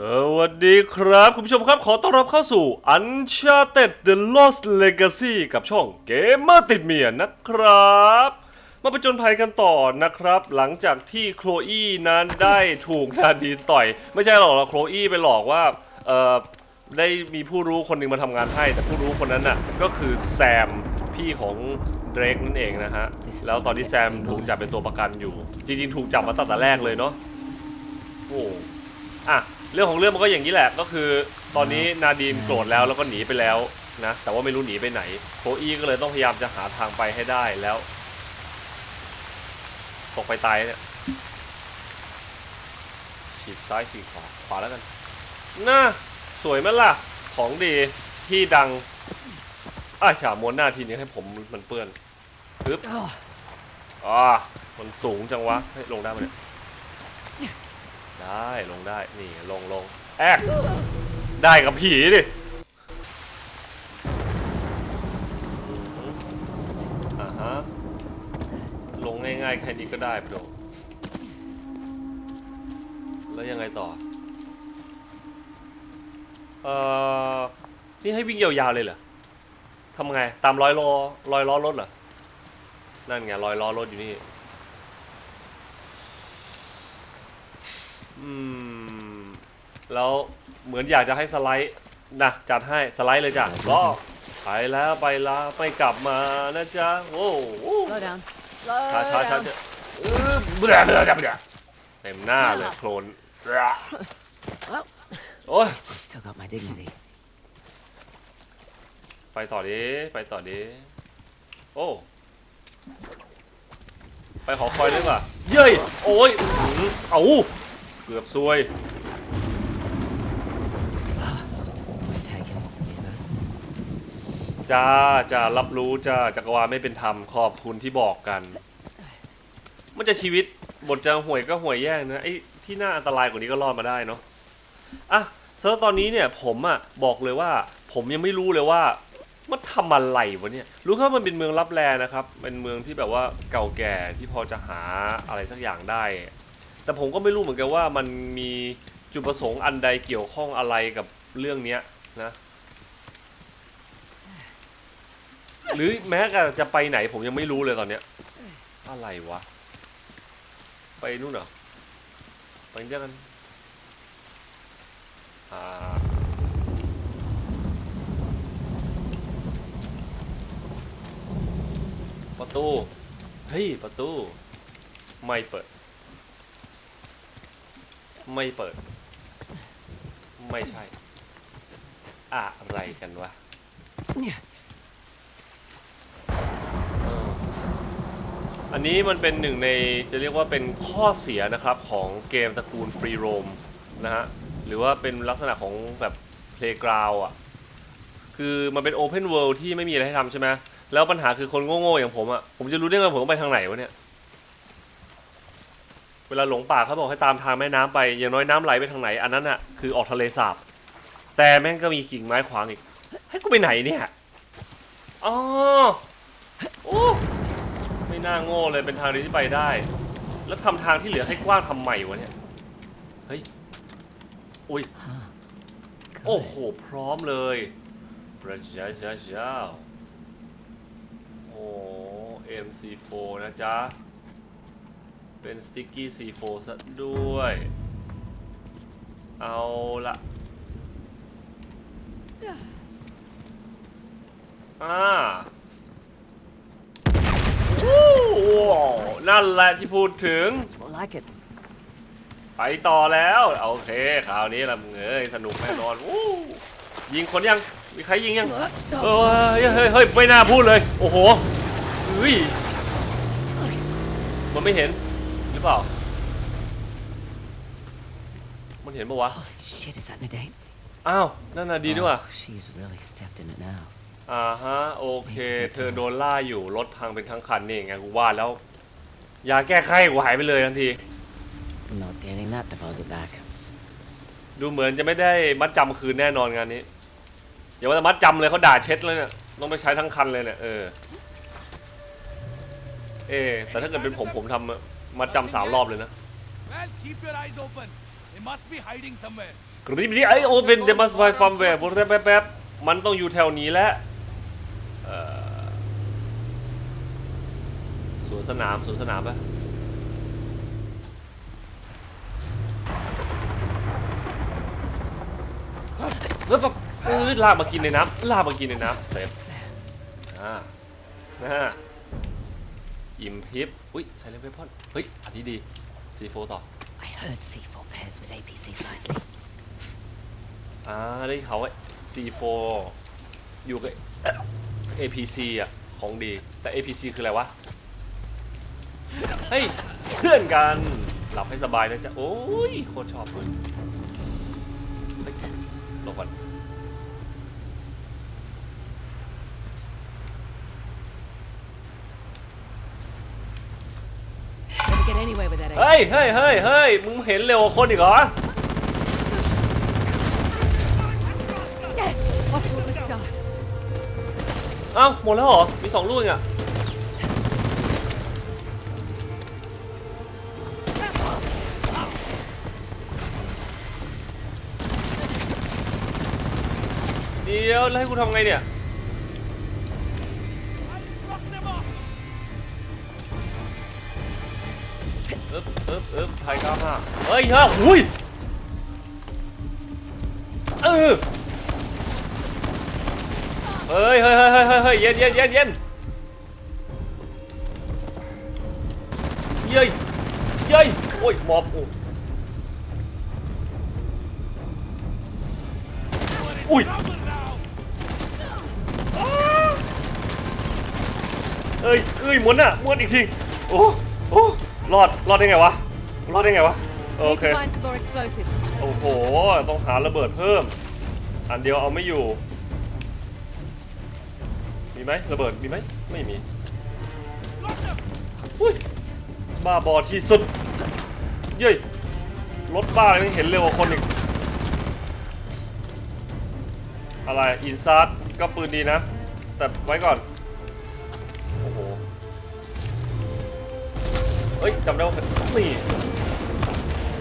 สวัสดีครับ คุณผู้ชมครับขอต้อนรับเข้าสู่ Uncharted The Lost Legacy กับช่องเกมเมอร์ติดเมียนะครับ มาประจนภัยกันต่อนะครับ หลังจากที่โคลอีนั้นได้ถูกนาดีนต่อย ไม่ใช่หรอกเราโคลอีไปหลอกว่าเอ่อได้มีผู้รู้คนหนึ่งมาทำงานให้ แต่ผู้รู้คนนั้นน่ะก็คือแซมพี่ของเดรกนั่นเองนะฮะ แล้วตอนที่แซมถูกจับเป็นตัวประกันอยู่ จริงๆ ถูกจับมาตั้งแต่แรกเลยเนาะโอ้อะ เรื่องของเรื่องมันก็อย่างนี้แหละ ก็คือตอนนี้นาดีนโกรธแล้วแล้วก็หนีไปแล้วนะ แต่ว่าไม่รู้หนีไปไหนโคอี้ก็เลยต้องพยายามจะหาทางไปให้ได้แล้วตกไปตายเนี่ยฉีกซ้ายฉีกขวาขวาแล้วกันน่าสวยไหมล่ะ ของดีที่ดังอ้าฉาม้วนหน้าทีนี้ให้ผมมันเปื้อนปึ๊บอ่ามันสูงจังวะเฮ้ยลงได้ไหมเนี่ย ได้ลงได้นี่ลงลงแอกได้กับผีดิอ่าฮะลงง่ายๆแค่นี้ก็ได้โปรแล้วยังไงต่อ เอ่อ นี่ให้วิ่งยาวๆเลยเหรอทำไง ตามร้อยล้อร้อยล้อรถเหรอ นั่นไงร้อยล้อรถอยู่นี่ อืม แล้วเหมือนอยากจะให้สไลด์นะจัดให้สไลด์เลยจ้ะก็ไปแล้วไปแล้วไม่กลับมานะจ๊ะโอ้โห Slow down. Slow ช้าช้าช้า down. ช้าเออเบื่อเบื่อเบื่อเบื่อเต็มหน้าเลยโคลน Well, โอ้ย I still got my dignity. ไปต่อดิไปต่อดิโอ้ ไปหอคอยด้วยป่ะเย้ยโอ้ยอื้อหือเอา เกือบซวย จ้าจะรับรู้จ้าจักรวาลไม่เป็นธรรมขอบคุณที่บอกกัน มันจะชีวิตบทจะห่วยก็ห่วยแย่นะไอ้ที่น่าอันตรายกว่านี้ก็รอดมาได้เนาะอะสำหรับตอนนี้เนี่ยผมอะบอกเลยว่า ผมยังไม่รู้เลยว่ามันทำอะไรวะเนี่ย รู้แค่ว่ามันเป็นเมืองลับแลนะครับ เป็นเมืองที่แบบว่าเก่าแก่ที่พอจะหาอะไรสักอย่างได้ แต่ผมก็ไม่รู้เหมือนกันว่ามันมีจุดประสงค์อันใดเกี่ยวข้องอะไรกับเรื่องเนี้ยนะ หรือแม้แต่จะไปไหนผมยังไม่รู้เลยตอนเนี้ย อะไรวะ ไปนู่นเหรอไปเจอกันอ่าประตู เฮ้ย ประตู ไม่เปิด ไม่เปิด ไม่ใช่ อะไรกันวะ Yeah. เอออันนี้มันเป็นหนึ่งในจะเรียกว่าเป็นข้อเสียนะครับของเกมตระกูลฟรีโรมนะฮะ หรือว่าเป็นลักษณะของแบบ Playground อะ คือมันเป็น Open World ที่ไม่มีอะไรให้ทำใช่ไหมแล้วปัญหาคือคนโง่ๆอย่างผมอะ ผมจะรู้ได้ไงผมต้องไปทางไหนวะเนี่ย เวลาหลงป่าเขาบอกให้ตามทางแม่น้ำไป อย่างน้อยน้ำไหลไปทางไหน อันนั้นอะคือออกทะเลสาบ แต่แม่งก็มีกิ่งไม้ขวางอีก ให้กูไปไหนเนี่ย อ๋อ โอ้ ไม่น่าโง่เลยเป็นทางเดียวที่ไปได้ แล้วทำทางที่เหลือให้กว้างทำไมวะเนี่ย เฮ้ย อุ้ย โอ้โห พร้อมเลยพระเจ้าเจ้าเจ้าโอ้ MC4 นะจ๊ะ เป็นสติ๊กกี้ C4 ซะด้วย เอาละอ่าวู้นั่นแหละที่พูดถึง That's more like it. ไปต่อแล้ว โอเคคราวนี้ละมึงเอ้ยสนุกแน่นอนวู้ยิงคนยัง มีใครยิงยัง เออเฮ้ยเฮ้ยเฮ้ยไม่น่าพูดเลย โอ้โหเฮ้ยมันไม่เห็นหรือ เปล่า มันเห็นปะวะ Holy shit, is that Nadine? อ้าว นั่นน่ะดีด้วยว่ะ Oh, she's really stepped in it now. อ่าฮะ โอเค เธอโดนล่าอยู่ รถพังเป็นทั้งคันนี่ไงกูว่าแล้ว ยาแก้ไข้กูหายไปเลยทันที Not getting that deposit back. ดูเหมือนจะไม่ได้มัดจำคืนแน่นอนงานนี้อย่าว่าแต่มัดจำเลยเขาด่าเช็ดเลยเนี่ยต้องไปใช้ทั้งคันเลยเนี่ยเออเอะแต่ถ้าเกิดเป็นผมผมทำ มัดจำสามรอบเลยนะ Well, keep your eyes open. They must be hiding somewhere. กรีบนี้ไอโอเป็นเดมัสไฟฟาร์มแวร์บนแรบแป๊บๆมันต้องอยู่แถวนี้แหละเอ่อสวนสนามสวนสนามปะแล้วแบบเออลากมากินในน้ำลากมากินในน้ำเซฟอ่านะฮะ อิมพิฟอุ้ยใช้เลเวพอนเฮ้ย อันนี้ดีซีโฟต่อ I heard C4 pairs with APCs nicely. อ่าได้เขาว่า C4 อยู่กับ APC อะ ของดี แต่ APC คืออะไรวะ เฮ้ย เพื่อนกัน หลับให้สบายนะจ๊ะ โอ้ย โคตรชอบเลยเฮ้ยหลบก่อน Never get anywhere with that. เฮ้ยเฮ้ยเฮ้ยเฮ้ยมึงเห็นเร็วกว่าคนอีกเหรอ Yes! Off to a good start. เอ้าหมดแล้วเหรอ มีสองลูกเองอะ เดี๋ยวแล้วให้กูทำไงเนี่ย บอึ๊บอึ๊บไทยก้าวห้าเฮ้ยเฮ้ยหุยเออเฮ้ยเฮ้ยเฮ้ยเฮ้ยเฮ้ยเฮ้ยเย็นเย็นเย็นเย็นเย้ยเย้ยโอ้ยหมอบโอ้อุ้ยเอ้ยเอ้ยหมุนอะหมุนอีกทีโอ้โอ้รอด รอดได้ไงวะ รอดได้ไงวะ โอ Need เค to find some more explosives. โอ้โห ต้องหาระเบิดเพิ่ม อันเดียวเอาไม่อยู่ มีไหมระเบิดมีไหม ไม่มีอุ้ยบ้าบอที่สุด เย้ยรถบ้าเลยเห็นเร็วกว่าคนอีก อะไร อินซาร์ก็ปืนดีนะ แต่ไว้ก่อน เฮ้ยจำได้ว่านี่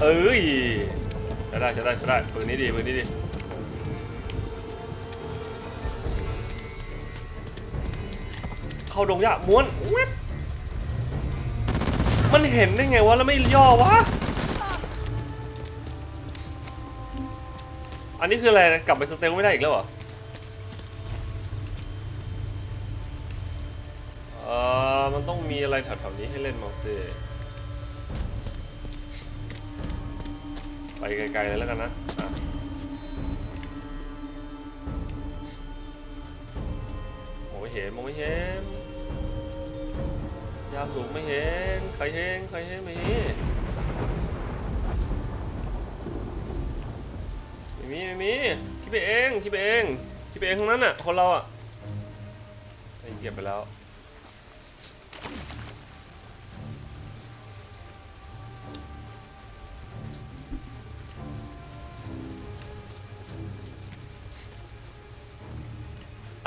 เอ้ยจะได้จะได้จะได้ปืนนี้ดีปืนนี้ดีเข้าดงยะม้วนมันเห็นได้ไงวะแล้วไม่ย่อวะอันนี้คืออะไรกลับไปสเตลไม่ได้อีกแล้วเหรอ ไปไกลๆเลยแล้วกันนะมองไม่เห็นมองไม่เห็นยาสูงไม่เห็นใครเห็นใครเห็นไม่มีไม่มีไม่มีคิดไปเองคิดไปเองคิดไปเองทั้งนั้นอะคนเราอะไอ้เก็บไปแล้ว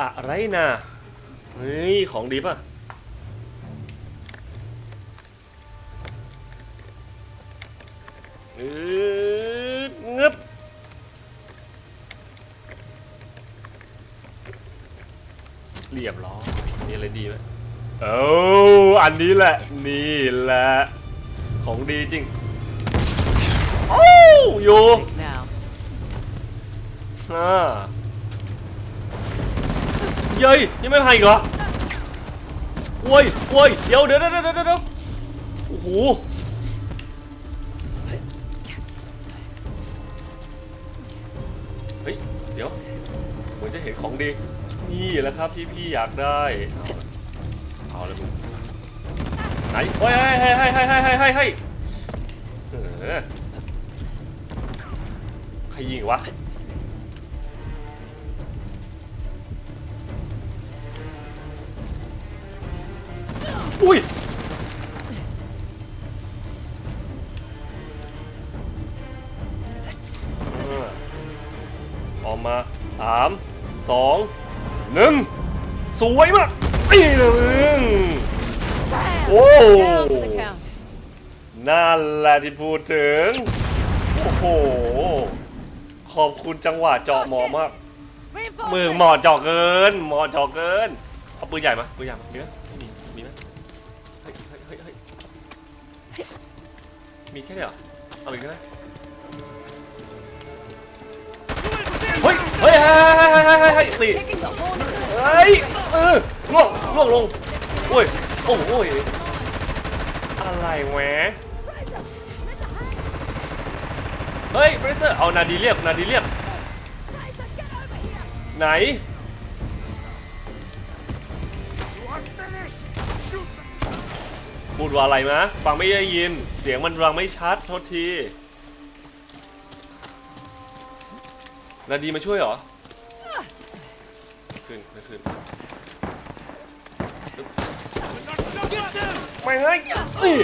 อะไรนะเฮ้ยของดีป่ะอืดงึบเรียบร้อยมีอะไรดีไหมเอ้าอันนี้แหละ นี่แหละ ของดีจริง โอ้โย Thanks now. อ่า เย้ยยังไม่หายอีกเหรอโว้ยโว้ยเดี๋ยวเดี๋ยวเดี๋ยวเดี๋ยวโอ้โหเฮ้ยเดี๋ยวเหมือนจะเห็นของดีนี่แหละครับที่พี่อยากได้ เอาเลยมึงไหนโอ้ยให้ให้ให้ให้ให้ให้ให้ใครยิงวะ อุ้ยเออออกมาสามสองหนึ่งสวยมากตีหนึ่ง Bam! Whoa. Down for the count. นั่นแหละที่พูดถึง โอ้โหขขอบคุณจังหวะเจาะหมอมาก Reinforcements! มึงหมอเจาะเกิน หมอเจาะเกิน เอาปืนใหญ่มาปืนใหญ่มามีไหม มีแค่เนี้ยเหรอเอาอีกก็ได้เฮ้ยเฮ้ยเฮ้ยเฮ้ยเฮ้ยเฮ้ยเฮ้ยสี่ Kicking the horn of the เฮ้ยเออล่วงล่วงลงโอ้ยโอ้โอ้ยอะไรแหวะเฮ้ยเบรเซอร์เอานาดีเรียบนาดีเรียบไหน พูดว่าอะไรมะฟังไม่ได้ยิน เสียงมันฟังไม่ชัดโทษทีนาดีมาช่วยเหรอ ขึ้นขึ้นขึ้นไม่เฮ้ยเอ้ย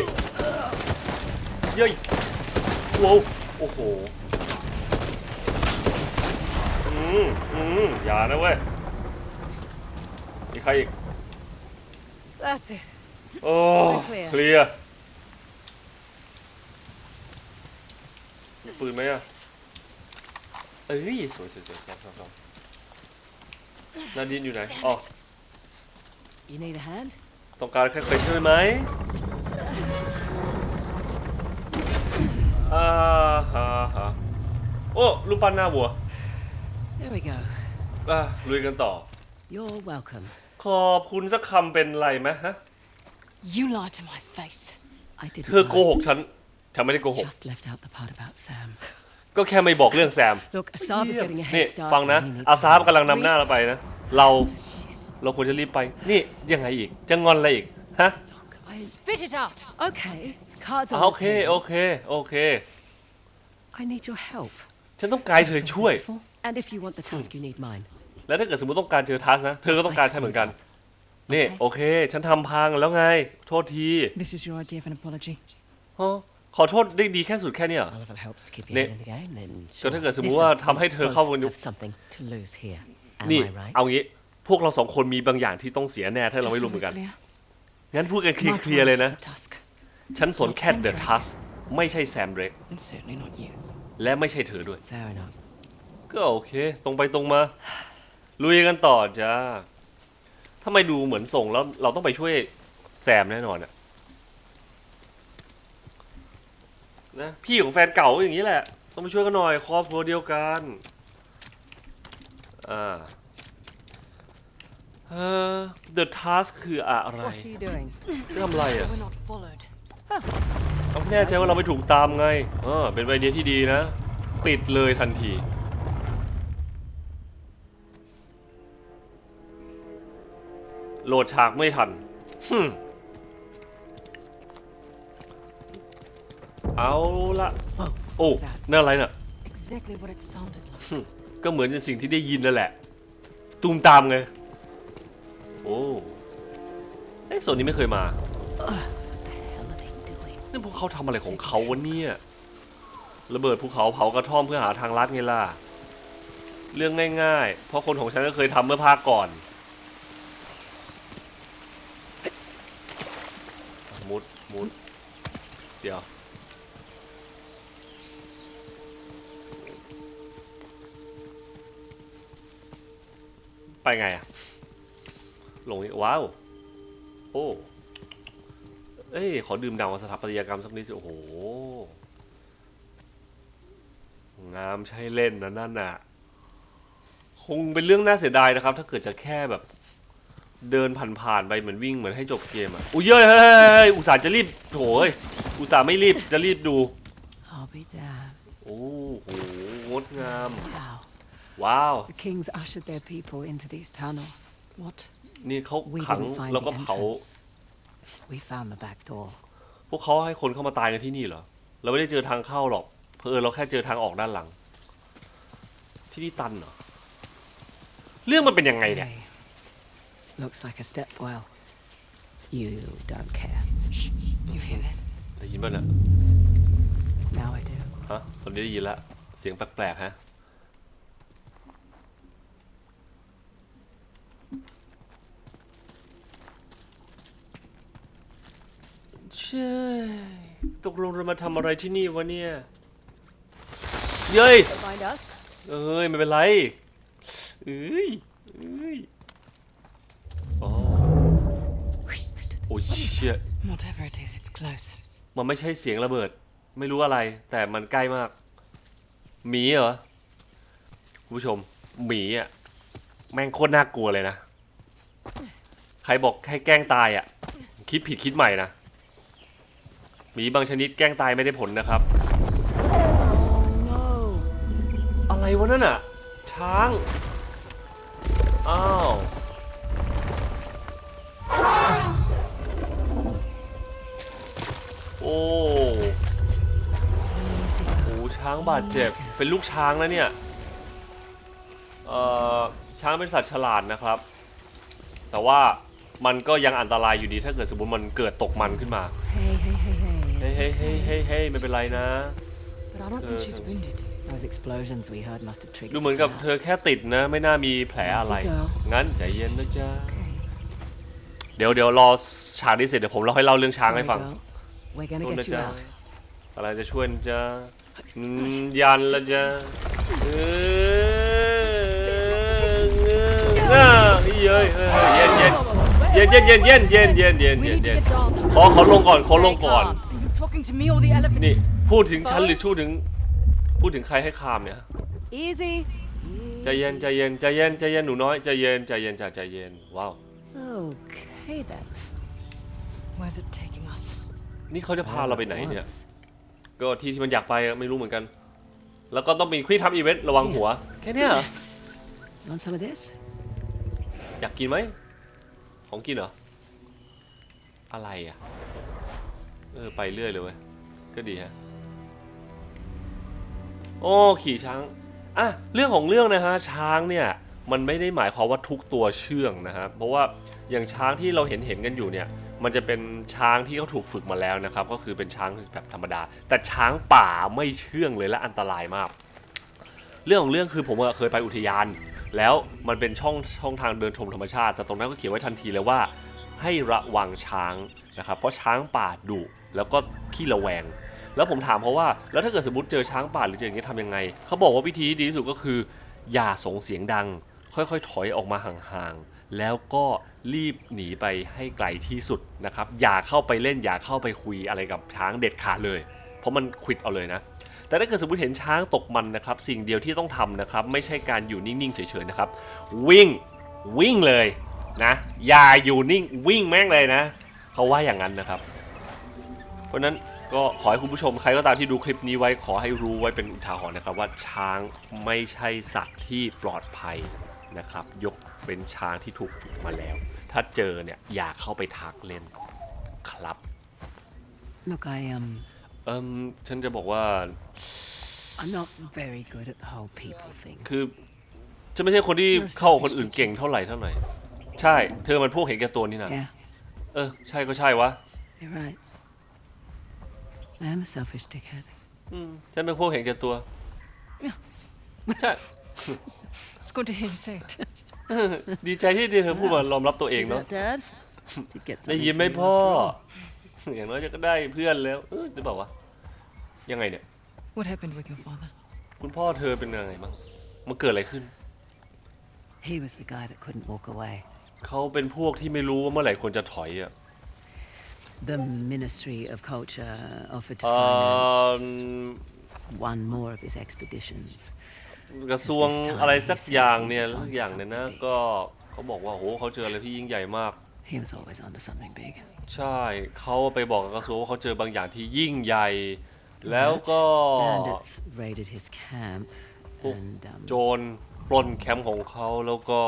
เย้ยโว้โอ้โห อืมอืมอย่านะเว้ย มีใครอีก That's it. โอ้เคลียร์เคลียร์มีปืนไหมอะ เอ้ยสวยสวยสวยชอบชอบชอบนาดินอยู่ไหนอ๋อ You need a hand? ต้องการใครเคยช่วยไหมอ่าฮะฮะโอ้ลูกปั้นหน้าวัว There we go. อะลุยกันต่อ You're welcome. ขอบคุณสักคำเป็นไรไหมฮะ You lied to my face. I didn't เธอโกห lie. กฉัน ฉันไม่ได้โกหก Just left out the part about Sam. ก็แค่ไม่บอกเรื่องแซม Look, Asaf is getting a นี่ head start. ฟังนะ and we need อา to ซาฟกำลังนำหน้าเราไปนะ เรา เราควรจะรีบไป นี่ยังไงอีก จะงอนอะไรอีก ฮะ Look, I... Spit it out. Okay, cards อะ on โอ the เค table. โอเค โอเค I need your help. ฉันต้องการเธอ Just like ช่วย before. And if you want the task, you need mine. แล้วถ้าเกิดสมมติต้องการเจอทัสนะ เธอก็ต้องการใช่เหมือนกัน นี่โอเค ฉันทำพังแล้วไง โทษที This is your idea of an apology. อ๋อขอโทษได้ดีแค่สุดแค่เนี้ยเหรอ Well, if it helps to keep you Nick. in the game, then ก็ sure. ถ้าเกิดสมมติ Listen, ว่าทำให้เธอ we เข้า both กัน have something to lose here. Am นี่ I right? เอางี้พวกเราสองคนมีบางอย่างที่ต้องเสียแน่ถ้าเรา Just ไม่ so รู้เหมือน we're กัน clear. งั้นพูดกันเค My ลียร์ๆเลย priority นะ is the task, ฉันสนแค่เดอะทัสไม่ใช่แซมเร็ก and certainly not you. และไม่ใช่เธอด้วย Fair enough. ก็โอเค ตรงไปตรงมา ลุยกันต่อจ้า ทำไมดูเหมือนส่งแล้วเราต้องไปช่วยแซมแน่นอนอะนะพี่ของแฟนเก่าก็อย่างนี้แหละ ต้องไปช่วยกันหน่อยครอบครัวเดียวกันอ่าเอ่อ the task คืออะไร What are you doing? จะทำอะไรอะ We're not followed. เอาแน่ใจว่าเราไปถูกตามไงเออเป็นไอเดียที่ดีนะ ปิดเลยทันที โหลดฉากไม่ทันฮึมเอาละโอ้นั่นอะไรน่ะ Exactly what it sounded like. ก็เหมือนเป็นสิ่งที่ได้ยินนั่นแหละ ตูมตามไง โอ้ไอ้ยส่วนนี้ไม่เคยมา Hell are they doing? นี่พวกเขาทำอะไรของเขาวะเนี่ยระเบิดภูเขาเผากระท่อมเพื่อหาทางลัดไงล่ะ เรื่องง่ายๆ เพราะคนของฉันก็เคยทำเมื่อภาคก่อน มุดมุดเดี๋ยว ไปไงอะลงนี่ว้าว โอ้เอ้ย ขอดื่มด่ำกับสถาปัตยกรรมสักนิดสิ โอ้โห งามใช่เล่นนะนั่นน่ะ คงเป็นเรื่องน่าเสียดายนะครับ ถ้าเกิดจะแค่แบบ เดินผ่านๆไปเหมือนวิ่งเหมือนให้จบเกมอะอุ้ยเย้ยเฮ้ยเฮ้ยเฮ้ยอุตส่าห์จะรีบโถยอุตส่าห์ไม่รีบจะรีบดู I'll be damned. โอ้โหงดงาม Wow. ว้าว The kings ushered their people into these tunnels. What? นี่เขา We ขัง didn't find แล้ว the ก็เผา entrance. We found the back door. พวกเขาให้คนเข้ามาตายกันที่นี่เหรอ เราไม่ได้เจอทางเข้าหรอก เพอเออเราแค่เจอทางออกด้านหลัง ที่นี่ตันเหรอ เรื่องมันเป็นยังไงเนี่ย Hey. Looks like a step well. You don't care. Shh. You hear it? ได้ยินป่ะเนี่ย Now I do. ฮะตอนนี้ได้ยินแล้วเสียงแปลกๆฮะใช่ตกลงเรามาทำอะไรที่นี่วะเนี่ย เย้ย Mind us? เอ้ย ไม่เป็นไร เอ้ยเอ้ยโอ้โอ้ยเชี่ย Whatever it is, it's close. มันไม่ใช่เสียงระเบิด ไม่รู้อะไร แต่มันใกล้มากหมีเหรอคุณผู้ชมหมีอะ แม่งโคตรน่ากลัวเลยนะ ใครบอกให้แกล้งตายอะ คิดผิดคิดใหม่นะหมีบางชนิดแกล้งตายไม่ได้ผลนะครับ No. อะไรวะนั่นอะ ช้างอ้า บาดเจ็บ เป็นลูกช้างนะเนี่ย เอ่อ ช้างเป็นสัตว์ฉลาดนะครับ แต่ว่ามันก็ยังอันตรายอยู่ดีถ้าเกิดสมมติมันเกิดตกมันขึ้นมา Hey, hey, hey, hey. เฮ้ย It's เฮ้ยเฮ้ย okay. เฮ้ยเฮ้ยไม่เป็นไรนะ But I don't think she's Uh, wounded. Those explosions we heard must have triggered. ดูเหมือนกับเธอ perhaps. แค่ติดนะ ไม่น่ามีแผลอะไร Easy girl. งั้นใจเย็นนะจ๊ะ Okay. เดี๋ยวเดี๋ยวรอฉากนี้เสร็จเดี๋ยวผมเล่าให้เล่าเรื่องช้าง Sorry, ให้ฟัง girl. We're gonna โทษ get นะ you จ๊ะ out. อะไรจะช่วยนะจ๊ะอืม ยันละจ๊ะเออเออเย้ยเออเย็นเย็นเย็นเย็นเย็นเย็นเย็นเย็นเย็นเย็นเย็นขอขอลงก่อนขอลงก่อนนี่พูดถึงฉันหรือพูดถึง พูดถึงใครให้คามเนี่ยใจเย็นใจเย็นใจเย็นใจเย็นหนูน้อยใจเย็นใจเย็นจ้ะใจเย็นว้าว Okay then. Where's it taking us? นี่เขาจะพาเราไปไหนเนี่ย ก็ที่ที่มันอยากไปอะไม่รู้เหมือนกัน แล้วก็ต้องมีควิทำอีเวนต์ระวังหัว แค่เนี้ยเหรอ Want some of this? อยากกินไหม ของกินเหรอ อะไรอะ เออ ไปเรื่อยเลยเว้ย ก็ดีฮะ โอ้ ขี่ช้าง อะ เรื่องของเรื่องนะฮะ ช้างเนี่ย มันไม่ได้หมายความว่าทุกตัวเชื่องนะฮะ เพราะว่าอย่างช้างที่เราเห็นเห็นกันอยู่เนี่ย มันจะเป็นช้างที่เขาถูกฝึกมาแล้วนะครับ ก็คือเป็นช้างแบบธรรมดา แต่ช้างป่าไม่เชื่องเลยและอันตรายมาก เรื่องของเรื่องคือผมเคยไปอุทยาน แล้วมันเป็นช่องช่องทางเดินชมธรรมชาติ แต่ตรงนั้นก็เขียนไว้ทันทีเลยว่า ให้ระวังช้างนะครับ เพราะช้างป่าดุแล้วก็ขี้ระแวง แล้วผมถามเขาว่า แล้วถ้าเกิดสมมติเจอช้างป่าหรือเจออย่างนี้ทำยังไง เขาบอกว่าวิธีที่ดีที่สุดก็คือ อย่าส่งเสียงดัง ค่อยๆ ถอยออกมาห่างๆ แล้วก็รีบหนีไปให้ไกลที่สุดนะครับ อย่าเข้าไปเล่นอย่าเข้าไปคุยอะไรกับช้างเด็ดขาดเลย เพราะมันควิดเอาเลยนะ แต่ถ้าเกิดสมมติเห็นช้างตกมันนะครับ สิ่งเดียวที่ต้องทำนะครับ ไม่ใช่การอยู่นิ่งๆเฉยๆนะครับ วิ่งวิ่งเลยนะอย่าอยู่นิ่งวิ่งแม่งเลยนะเขาว่าอย่างนั้นนะครับ เพราะฉะนั้นก็ขอให้คุณผู้ชมใครก็ตามที่ดูคลิปนี้ไว้ขอให้รู้ไว้เป็นอุทาหรณ์นะครับ ว่าช้างไม่ใช่สัตว์ที่ปลอดภัย นะครับยกเป็นช้างที่ถูกฝึกมาแล้ว ถ้าเจอเนี่ยอย่าเข้าไปทักเล่นครับ Look, I um, เอิมฉันจะบอกว่า I'm not very good at the whole people thing. คือจะไม่ใช่คนที่เข้ากับคนอื่นเก่งเท่าไหร่เท่าไหร่ ใช่ เธอมันพวกเห็นแก่ตัวนี่นะ Yeah, เออ ใช่ก็ใช่วะ you're right. I am a selfish dickhead. อืมฉันเป็นพวกเห็นแก่ตัว ใช่ It's good to hear you say it. ดีใจที่เธอพูดมารอมรับตัวเองเนาะ Dad? Did get ได้ something ยินไหม for you พ่อ after all. อย่างน้อยจะก็ได้เพื่อนแล้ว เออจะบอกว่ายังไงเนี่ย What happened with your father? คุณพ่อเธอเป็นยังไงบ้างมันเกิดอะไรขึ้น He was the guy that couldn't walk away. เขาเป็นพวกที่ไม่รู้ว่าเมื่อไหร่ควรจะถอยอะ The Ministry of Culture offered to เอ่อ finance one more of his expeditions. กระทรวงอะไรสักอย่างเนี่ยสักอย่างเนี่ยนะก็เขาบอกว่าโหเขาเจออะไรที่ยิ่งใหญ่มาก He was always onto something big. ใช่เขาไปบอกกับกระทรวงว่าเขาเจอบางอย่างที่ยิ่งใหญ่ แล้วก็ Bandits raided his camp, Oh. and um, โจรปล้นแคมป์ของเขาแล้วก็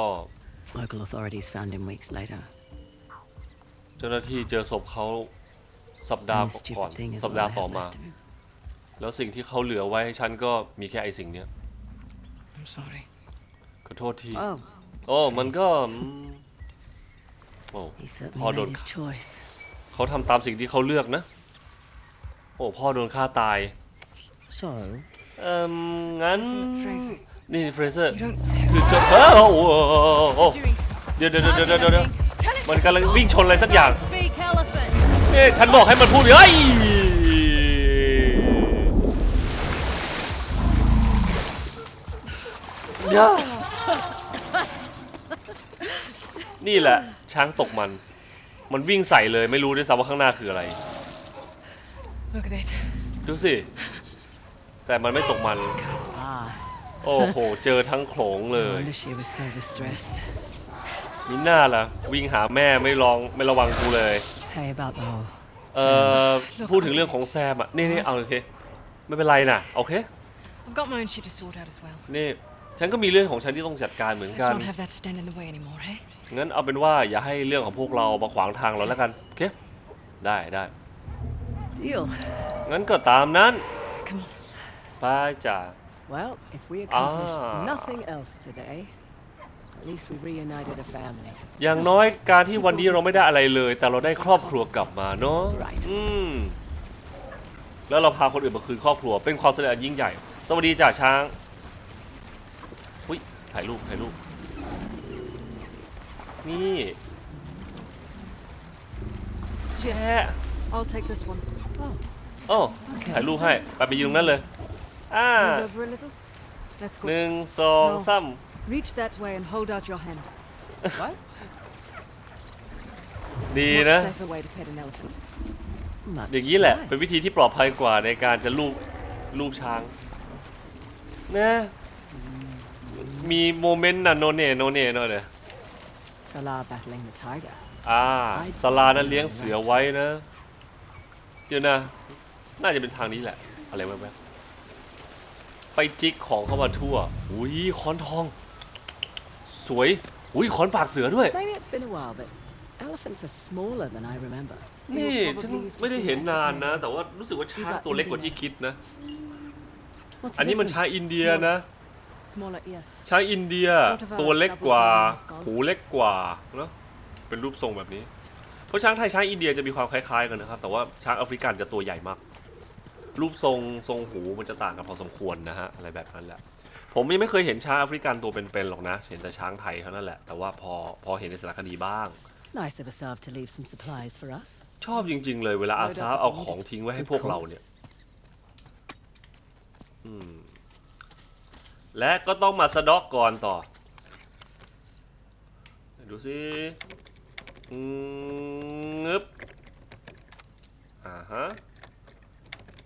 local authorities found him weeks later. เจ้าหน้าที่เจอศพเขาสัปดาห์ And the ก่อน stupid thing is สัป all ดา I ห์ต่อ have มา left of him. แล้วสิ่งที่เขาเหลือไว้ให้ฉันก็มีแค่ไอสิ่งเนี้ย I'm sorry. ขอโทษที Oh, โอ้มันก็อืมโอ้ he certainly Hold made on. his choice. เขาทำตามสิ่งที่เขาเลือกนะ โอ้พ่อโดนฆ่าตาย So, เอ่มงั้น Listen, Fraser. นี่เฟรเซอร์ You don't คือจะเออโอ้โห Doing. เดี๋ยวเดี๋ยวเดี๋ยวเดี๋ยวเดี๋ยว Tell it มันกำลังวิ่งชนอะไรสักอย่าง to speak, elephant. เอ๊ะฉันบอกให้มันพูดเฮ้ย นี่แหละ ช้างตกมัน มันวิ่งใส่เลยไม่รู้ด้วยซ้ำว่าข้างหน้าคืออะไร Look at that. ดูสิ แต่มันไม่ตกมัน Ah, โอ้โห เจอทั้งโขลงเล no ย wonder she was so distressed. นี่หน้าล่ะ วิ่งหาแม่ไม่ลองไม่ระวังกูเลย Hey, about the whole เอ่อ พูดถึงเรื่องของแซมอะ นี่นี่เอาโอเค ไม่เป็นไรนะโอเค I've got my own shit to sort out as well. นี่ ฉันก็มีเรื่องของฉันที่ต้องจัดการเหมือน Let's กัน not have that stand in the way anymore, hey? งั้นเอาเป็นว่าอย่าให้เรื่องของพวกเรามาขวางทางเราแล้วกัน โอเค ได้ได้ deal. งั้นก็ตามนั้น Come on. ไปจ้า Well, if we accomplished Ah. nothing else today, at least we reunited a family. อย่างน้อยการที่วันนี้เราไม่ได้อะไรเลย แต่เราได้ครอบครัวกลับมาเนาะ Right. อืม แล้วเราพาคนอื่นมาคืนครอบครัว เป็นความสำเร็จอันยิ่งใหญ่ สวัสดีจ่าช้างอุ้ย ถ่ายรูปถ่ายรูป นี่แจ๊ I'll take this one. Oh, โอ้ถ่ายรูปให้ไปไปยืนตรงนั้นเลย อ่า Move over a little. Let's ห go. นึ่งสอง No. สาม Reach that way and hold out your hand. what? ดี Much นะ safer way to pet an elephant. Much อย่างนี้แหละ obliged. เป็นวิธีที่ปลอดภัยกว่าในการจะลูบลูบช้าง นะ มีโมเมนต์น่ะโนเน่โนเน่หน่อยเลย Salah battling the tiger. อ่าสลานั้นเลี้ยงเสือไว้นะ เดี๋ยวนะ น่าจะเป็นทางนี้แหละ อะไรแวบๆไปจิกของเข้ามาทั่ว อุ้ยค้อนทอง สวย อุ้ยค้อนปากเสือด้วย Maybe it's been a while, but elephants are smaller than I remember. นี่ You'll ฉัน probably used to ไม่ได้ see เห็น African นานนะ elephants. แต่ว่ารู้สึกว่าช้างตัวเล็กกว่าที่คิดนะ What's อัน the นี้มัน difference? ช้างอินเดียนะ Smaller, yes. ช้างอินเดีย Sort of a ตัวเล็กกว่า double skull หูเล็กกว่าเนาะเป็นรูปทรงแบบนี้ เพราะช้างไทยช้างอินเดียจะมีความคล้ายๆกันนะครับ แต่ว่าช้างแอฟริกันจะตัวใหญ่มาก รูปทรงทรงหูมันจะต่างกันพอสมควรนะฮะอะไรแบบนั้นแหละ ผมยังไม่เคยเห็นช้างแอฟริกันตัวเป็นๆหรอกนะ เห็นแต่ช้างไทยเท่านั้นแหละ แต่ว่าพอพอเห็นในสารคดีบ้าง Nice of Asav to leave some supplies for us. ชอบจริง ๆ เลยเวลาอาซาฟเอาของทิ้งไว้ให้พวกเราเนี่ย อืม และก็ต้องมาสะดอกก่อนต่อ ดูสิงึบอ่าฮะ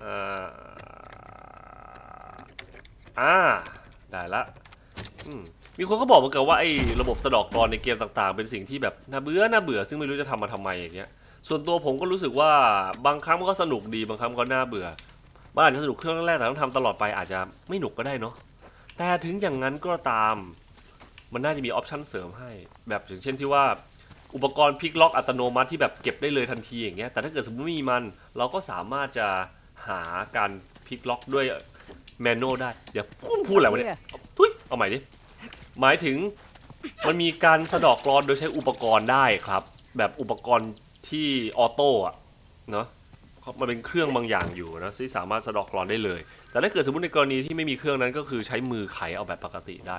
อ่าอ่าได้ละมีคนก็บอกเหมือนกันว่าไอ้ระบบสะดอกกรในเกมต่างๆ เป็นสิ่งที่แบบน่าเบื่อน่าเบื่อ ซึ่งไม่รู้จะทำมาทำไมอย่างเงี้ย ส่วนตัวผมก็รู้สึกว่าบางครั้งมันก็สนุกดีบางครั้งก็น่าเบื่อมันอาจจะสนุกเครื่องแรกแต่ต้องทำตลอดไปอาจจะไม่หนุกก็ได้เนาะ แต่ถึงอย่างนั้นก็ตาม มันน่าจะมีออปชันเสริมให้ แบบอย่างเช่นที่ว่าอุปกรณ์พลิกล็อกอัตโนมัติที่แบบเก็บได้เลยทันทีอย่างเงี้ยแต่ถ้าเกิดสมมติไม่มีมัน เราก็สามารถจะหาการพลิกล็อกด้วยแมนนวลได้เดี๋ยวพูดพูดอะไรวะเนี่ยเอาทุยเอาใหม่ดิหมายถึงมันมีการสะดอกกรอนโดยใช้อุปกรณ์ได้ครับ แบบอุปกรณ์ที่ออโต้อะเนาะมันเป็นเครื่องบางอย่างอยู่นะที่สามารถสะดอกกรอนได้เลย แต่ถ้าเกิดสมมติในกรณีที่ไม่มีเครื่องนั้นก็คือใช้มือไขเอาแบบปกติได้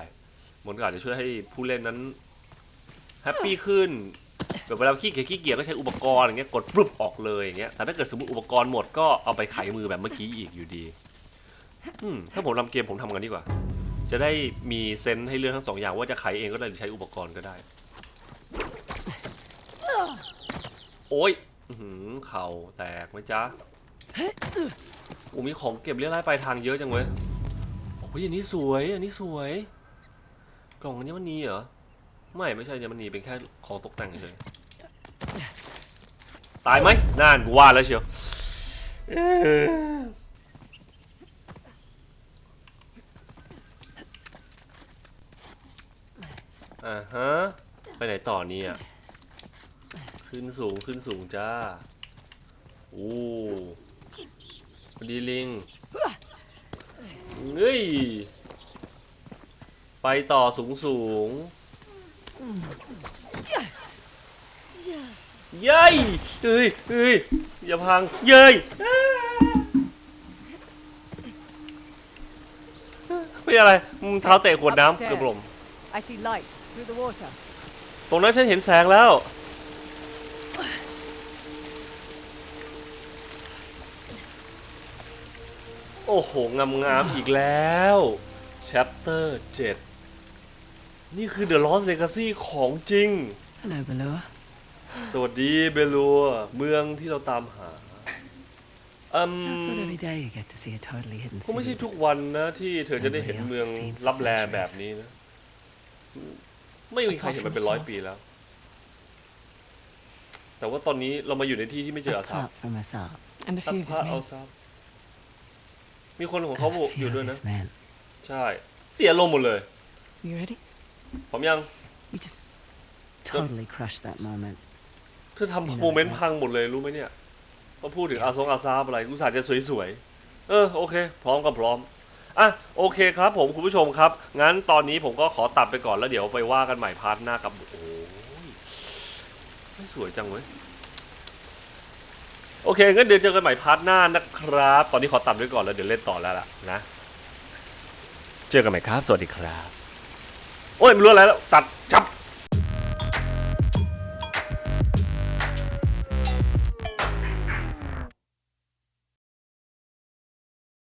มันก็อาจจะช่วยให้ผู้เล่นนั้นแฮปปี้ขึ้นแบบเวลาขี้เกียจขี้เกียจก็ใช้อุปกรณ์อย่างเงี้ยกดปุ๊บออกเลยอย่างเงี้ยแต่ถ้าเกิดสมมติอุปกรณ์หมดก็เอาไปไขมือแบบเมื่อกี้อีกอยู่ดีอืมถ้าผมทำเกมผมทำกันดีกว่า จะได้มีเซนส์ให้เลือกทั้งสองอย่างว่าจะไขเองก็ได้หรือใช้อุปกรณ์ก็ได้ โอ้ยเข่าแตกไหมจ๊ะ โอ้มีของเก็บเรียกรายปลายทางเยอะจังเว้ยโอ้ยอันนี้สวย อันนี้สวย กล่องอัญมณีเหรอ ไม่ไม่ใช่อัญมณีเป็นแค่ของตกแต่งเฉยตายไหมน่านกูว่าแล้วเชียวอ่าฮะ ไปไหนต่อเนี่ย ขึ้นสูงขึ้นสูงจ้า โอ้ ดีลิงเฮ้ย ไปต่อสูงสูงเย้ยเฮ้ยเฮ้ยอย่าพัง เย้ยอ้าไม่อะไรมึงเท้าเตะขวดน้ำเกือบลม I see light through the water. ตรงนั้นฉันเห็นแสงแล้ว โอ้โห งามๆอีกแล้ว chapter 7 นี่คือ The Lost Legacy ของจริง Hello, Balua. สวัสดีเบลัว เมืองที่เราตามหาอืม It's not every day you get to see a totally hidden คงไม่ใช่ city. ทุกวันนะ ที่เธอจะได้เห็นเมืองลับแลแบบนี้นะ ไม่มีใครเห็นมันเป็นร้อยปีแล้ว แต่ว่าตอนนี้เรามาอยู่ในที่ที่ไม่เจออาซา Apart from us all, And a ตัด few of พระ his เอา men. ซา มีคนของเขา and a อ few ยู่ of ด้วยนะ his men. ใช่ เสียลมณ์หมดเลย You ready? ผมยัง We just totally crushed that moment. เธอทำโมเมนต์พังหมดเลยรู้ไหมเนี่ยพอพูดถึงอาซงอาซาบอะไรอุตส่าห์จะสวยๆ เออโอเค พร้อมก็พร้อม อะโอเคครับผมคุณผู้ชมครับ งั้นตอนนี้ผมก็ขอตัดไปก่อนแล้วเดี๋ยวไปว่ากันใหม่พาร์ทหน้ากับ โอ้ยไม่สวยจังเว้ย โอเคงั้นเดี๋ยวเจอกันใหม่พาร์ทหน้านะครับ ตอนนี้ขอตัดไว้ก่อนแล้วเดี๋ยวเล่นต่อแล้วล่ะนะ เจอกันใหม่ครับ สวัสดีครับ โอ้ยไม่รู้อะไรแล้ว ตัดจับ